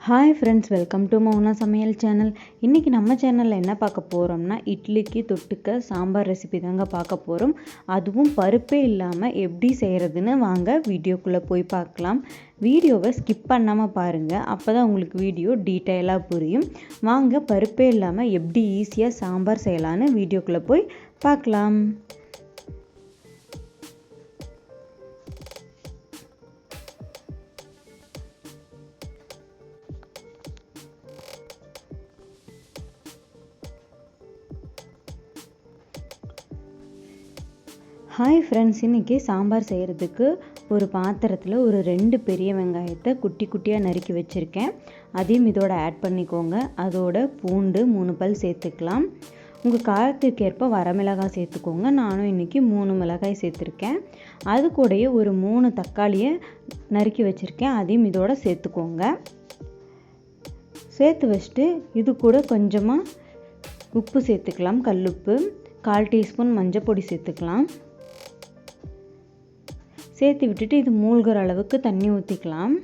Hi friends welcome to Mouna சமையல் channel இன்றைக்கி நம்ம சேனலில் என்ன பார்க்க போகிறோம்னா இட்லிக்கு தொட்டுக்க சாம்பார் ரெசிபி தாங்க பார்க்க போகிறோம் அதுவும் பருப்பே இல்லாமல் எப்படி செய்கிறதுன்னு வாங்க வீடியோக்குள்ளே போய் பார்க்கலாம். வீடியோவை ஸ்கிப் பண்ணாமல் பாருங்கள் அப்போ தான் உங்களுக்கு வீடியோ டீட்டெயிலாக புரியும். வாங்க பருப்பே இல்லாமல் எப்படி ஈஸியாக சாம்பார் செய்யலான்னு வீடியோக்குள்ளே போய் பார்க்கலாம். ஹாய் ஃப்ரெண்ட்ஸ் இன்றைக்கி சாம்பார் செய்கிறதுக்கு ஒரு பாத்திரத்தில் ஒரு ரெண்டு பெரிய வெங்காயத்தை குட்டி குட்டியாக நறுக்கி வச்சுருக்கேன். அதையும் இதோட ஆட் பண்ணிக்கோங்க. அதோட பூண்டு மூணு பல் சேர்த்துக்கலாம். உங்கள் காரத்துக்கு ஏற்ப வரமிளகாய் சேர்த்துக்கோங்க. நானும் இன்றைக்கி மூணு மிளகாய் சேர்த்துருக்கேன். அது கூடயே ஒரு மூணு தக்காளியை நறுக்கி வச்சுருக்கேன். அதையும் இதோட சேர்த்துக்கோங்க. சேர்த்து வச்சுட்டு இது கூட கொஞ்சமாக உப்பு சேர்த்துக்கலாம். கல்லுப்பு கால் டீஸ்பூன் மஞ்சள் பொடி சேர்த்துக்கலாம். சேர்த்து விட்டுட்டு இது மூழ்கிற அளவுக்கு தண்ணி ஊற்றிக்கலாம்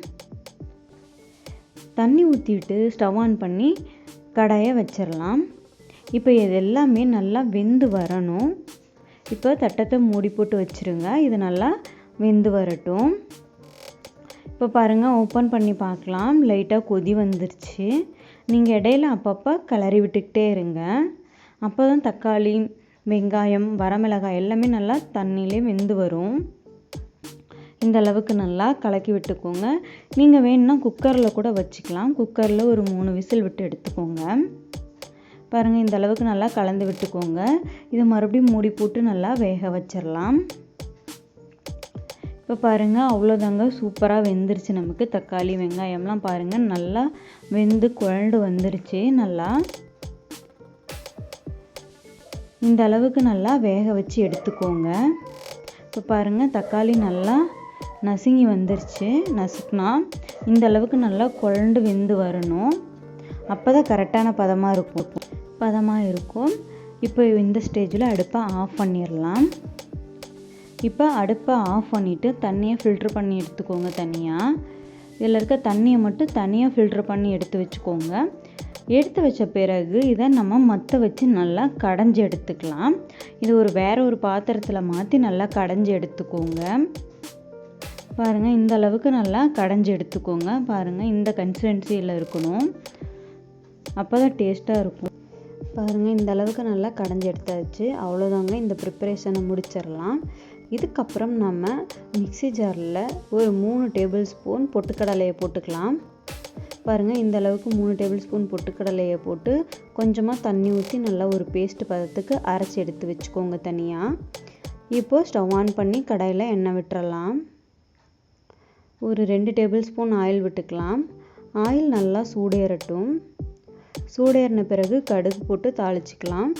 தண்ணி ஊற்றிட்டு ஸ்டவ் ஆன் பண்ணி கடாயை வச்சிடலாம். இப்போ இது எல்லாமே நல்லா வெந்து வரணும். இப்போ தட்டத்தை மூடி போட்டு வச்சுருங்க. இது நல்லா வெந்து வரட்டும். இப்போ பாருங்கள் ஓப்பன் பண்ணி பார்க்கலாம். லைட்டாக கொதி வந்துருச்சு. நீங்கள் இடையில அப்பப்போ கிளறி விட்டுக்கிட்டே இருங்க. அப்போ தான் தக்காளி வெங்காயம் வரமிளகாய் எல்லாமே நல்லா தண்ணியிலே வெந்து வரும். இந்த அளவுக்கு நல்லா கலக்கி விட்டுக்கோங்க. நீங்கள் வேணும்னா குக்கரில் கூட வச்சுக்கலாம். குக்கரில் ஒரு மூணு விசில் விட்டு எடுத்துக்கோங்க. பாருங்கள் இந்த அளவுக்கு நல்லா கலந்து விட்டுக்கோங்க. இதை மறுபடியும் மூடி போட்டு நல்லா வேக வச்சிடலாம். இப்போ பாருங்கள் அவ்வளோதாங்க சூப்பராக வெந்துருச்சு நமக்கு தக்காளி வெங்காயம்லாம் பாருங்கள் நல்லா வெந்து குழண்டு வந்துருச்சு நல்லா. இந்த அளவுக்கு நல்லா வேக வச்சு எடுத்துக்கோங்க. இப்போ பாருங்கள் தக்காளி நல்லா நசுங்கி வந்துருச்சு நசுக்குனா இந்த அளவுக்கு நல்லா குழண்டு வெந்து வரணும். அப்போ தான் கரெக்டான பதமாக இருக்கும். பதமாக இருக்கும். இப்போ இந்த ஸ்டேஜில் அடுப்பை ஆஃப் பண்ணிடலாம் இப்போ அடுப்பை ஆஃப் பண்ணிவிட்டு தண்ணியை ஃபில்ட்ரு பண்ணி எடுத்துக்கோங்க தனியாக இதில் இருக்க தண்ணியை மட்டும் தனியாக ஃபில்ட்ரு பண்ணி எடுத்து வச்சுக்கோங்க. எடுத்து வச்ச பிறகு இதை நம்ம மற்ற வச்சு நல்லா கடைஞ்சி எடுத்துக்கலாம். இது ஒரு வேற ஒரு பாத்திரத்தில் மாற்றி நல்லா கடைஞ்சி எடுத்துக்கோங்க. பாருங்கள் இந்த அளவுக்கு நல்லா கடைஞ்சி எடுத்துக்கோங்க. பாருங்கள் இந்த கன்சிஸ்டன்சியில் இருக்கணும். அப்போ தான் டேஸ்ட்டாக இருக்கும். பாருங்கள் இந்த அளவுக்கு நல்லா கடைஞ்சி எடுத்தாச்சு. அவ்வளோதாங்க இந்த ப்ரிப்பரேஷனை முடிச்சிடலாம். இதுக்கப்புறம் நம்ம மிக்சி ஜாரில் ஒரு மூணு டேபிள் ஸ்பூன் பொட்டுக்கடலையை போட்டுக்கலாம். பாருங்கள் இந்த அளவுக்கு மூணு டேபிள் ஸ்பூன் பொட்டுக்கடலையை போட்டு கொஞ்சமாக தண்ணி ஊற்றி நல்லா ஒரு பேஸ்ட் பதத்துக்கு அரைச்சி எடுத்து வச்சுக்கோங்க தனியாக இப்போது ஸ்டவ் ஆன் பண்ணி கடாயில் எண்ணெய் விட்டுறலாம். ஒரு ரெண்டு டேபிள் ஸ்பூன் ஆயில் விட்டுக்கலாம். ஆயில் நல்லா சூடேறட்டும். சூடேறின பிறகு கடுகு போட்டு தாளிச்சிக்கலாம்.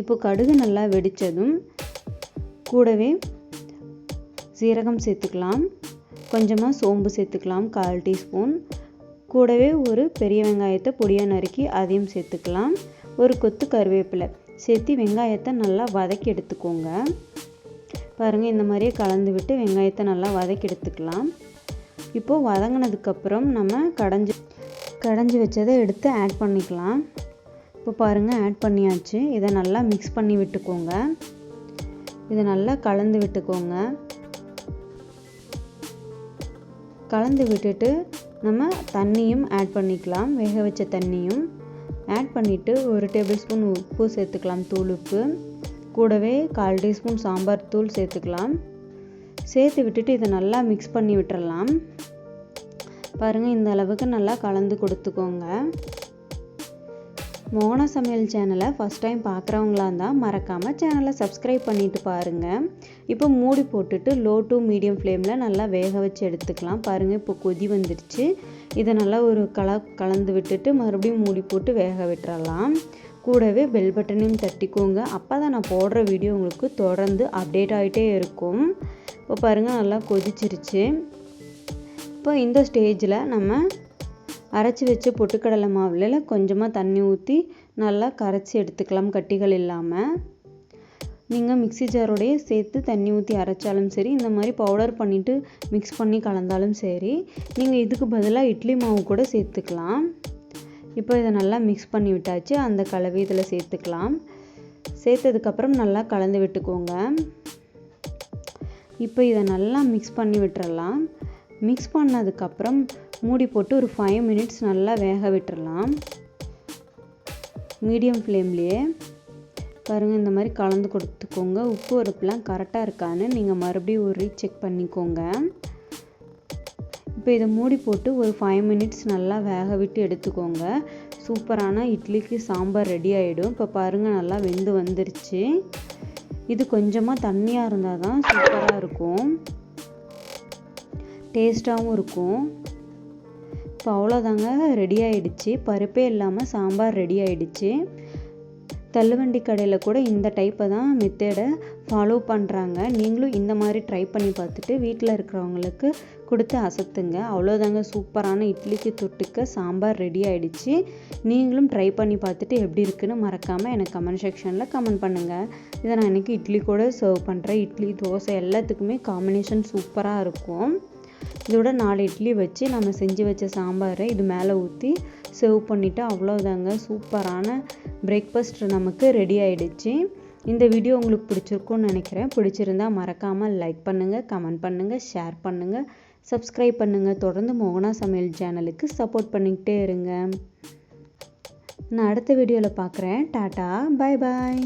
இப்போ கடுகு நல்லா வெடித்ததும் கூடவே சீரகம் சேர்த்துக்கலாம். கொஞ்சமாக சோம்பு சேர்த்துக்கலாம் கால் டீஸ்பூன். கூடவே ஒரு பெரிய வெங்காயத்தை பொடியாக நறுக்கி அதையும் சேர்த்துக்கலாம். ஒரு கொத்து கருவேப்பிலை. சேர்த்து வெங்காயத்தை நல்லா வதக்கி எடுத்துக்கோங்க. பாருங்கள் இந்த மாதிரியே கலந்து விட்டு வெங்காயத்தை நல்லா வதக்கி எடுத்துக்கலாம். இப்போது வதங்கினதுக்கப்புறம் நம்ம கடைஞ்சி கடைஞ்சி வச்சதை எடுத்து ஆட் பண்ணிக்கலாம். இப்போ பாருங்கள் ஆட் பண்ணியாச்சு. இதை நல்லா மிக்ஸ் பண்ணி விட்டுக்கோங்க. இதை நல்லா கலந்து விட்டுக்கோங்க. கலந்து விட்டுட்டு நம்ம தண்ணியும் ஆட் பண்ணிக்கலாம். வேக வச்ச தண்ணியும் ஆட் பண்ணிவிட்டு ஒரு டேபிள் ஸ்பூன் உப்பு சேர்த்துக்கலாம் தூள் உப்பு. கூடவே கால் டீஸ்பூன் சாம்பார் தூள் சேர்த்துக்கலாம். சேர்த்து விட்டுட்டு இதை நல்லா மிக்ஸ் பண்ணி விட்டுறலாம். பாருங்கள் இந்த அளவுக்கு நல்லா கலந்து கொடுத்துக்கோங்க. மோன சமையல் சேனலை ஃபஸ்ட் டைம் பார்க்குறவங்களா இருந்தால் மறக்காமல் சேனலை சப்ஸ்கிரைப் பண்ணிவிட்டு பாருங்கள் இப்போ மூடி போட்டுட்டு லோ டு மீடியம் ஃப்ளேமில் நல்லா வேக வச்சு எடுத்துக்கலாம். பாருங்கள் இப்போ கொதி வந்துடுச்சு. இதை நல்லா ஒரு கல கலந்து விட்டுட்டு மறுபடியும் மூடி போட்டு வேக விட்டுறலாம். கூடவே பெல் பட்டனையும் தட்டிக்கோங்க. அப்போ தான் நான் போடுற வீடியோ உங்களுக்கு தொடர்ந்து அப்டேட் ஆகிட்டே இருக்கும். இப்போ பாருங்கள் நல்லா கொதிச்சிருச்சு. இப்போ இந்த ஸ்டேஜில் நம்ம அரைச்சி வச்ச பொட்டுக்கடலை மாவில் கொஞ்சமாக தண்ணி ஊற்றி நல்லா கரைச்சி எடுத்துக்கலாம் கட்டிகள் இல்லாமல் நீங்கள் மிக்ஸி ஜாரோடைய சேர்த்து தண்ணி ஊற்றி அரைச்சாலும் சரி இந்த மாதிரி பவுடர் பண்ணிவிட்டு மிக்ஸ் பண்ணி கலந்தாலும் சரி நீங்கள் இதுக்கு பதிலாக இட்லி மாவு கூட சேர்த்துக்கலாம். இப்போ இதை நல்லா மிக்ஸ் பண்ணி விட்டாச்சு. அந்த கலவை இதில் சேர்த்துக்கலாம். சேர்த்ததுக்கப்புறம் நல்லா கலந்து விட்டுக்கோங்க. இப்போ இதை நல்லா மிக்ஸ் பண்ணி விட்டுறலாம். மிக்ஸ் பண்ணதுக்கப்புறம் மூடி போட்டு ஒரு ஃபைவ் மினிட்ஸ் நல்லா வேக விட்டுறலாம். மீடியம் ஃப்ளேம்லேயே. பாருங்கள் இந்த மாதிரி கலந்து கொடுத்துக்கோங்க. உப்பு உரப்புலாம் கரெக்டாக இருக்கான்னு நீங்கள் மறுபடியும் ஒரு செக் பண்ணிக்கோங்க. இப்போ இதை மூடி போட்டு ஒரு ஃபைவ் மினிட்ஸ் நல்லா வேக விட்டு எடுத்துக்கோங்க. சூப்பரான இட்லிக்கு சாம்பார் ரெடி ஆகிடும் இப்போ பாருங்கள் நல்லா வெந்து வந்துருச்சு. இது கொஞ்சமாக தண்ணியாக இருந்தால் தான் சூப்பராக இருக்கும். டேஸ்ட்டாகவும் இருக்கும். இப்போ அவ்வளோதாங்க ரெடி ஆகிடுச்சு பருப்பே இல்லாமல் சாம்பார் ரெடி ஆகிடுச்சு தள்ளுவண்டி கடையில் கூட இந்த டைப்பை தான் மெத்தேடை ஃபாலோ பண்ணுறாங்க நீங்களும் இந்த மாதிரி ட்ரை பண்ணி பார்த்துட்டு வீட்டில் இருக்கிறவங்களுக்கு கொடுத்து அசத்துங்க. அவ்வளோதாங்க சூப்பரான இட்லிக்கு தொட்டுக்க சாம்பார் ரெடி ஆகிடுச்சு நீங்களும் ட்ரை பண்ணி பார்த்துட்டு எப்படி இருக்குன்னு மறக்காமல் எனக்கு கமெண்ட் செக்ஷனில் கமெண்ட் பண்ணுங்கள் இதை நான் இன்றைக்கி இட்லி கூட சர்வ் பண்ணுறேன் இட்லி தோசை எல்லாத்துக்குமே காம்பினேஷன் சூப்பராக இருக்கும். இதோட நாலு இட்லி வச்சு நம்ம செஞ்சு வச்ச சாம்பாரை இது மேலே ஊற்றி சர்வ் பண்ணிவிட்டு அவ்வளோதாங்க சூப்பரான பிரேக்ஃபாஸ்ட் நமக்கு ரெடி ஆகிடுச்சு இந்த வீடியோ உங்களுக்கு பிடிச்சிருக்கும்னு நினைக்கிறேன். பிடிச்சிருந்தா மறக்காமல் லைக் பண்ணுங்கள் கமெண்ட் பண்ணுங்கள் ஷேர் பண்ணுங்கள் சப்ஸ்கிரைப் பண்ணுங்கள் தொடர்ந்து மோகனா சமையல் சேனலுக்கு சப்போர்ட் பண்ணிக்கிட்டே இருங்க. நான் அடுத்த வீடியோவில் பார்க்குறேன். டாட்டா பாய் பாய்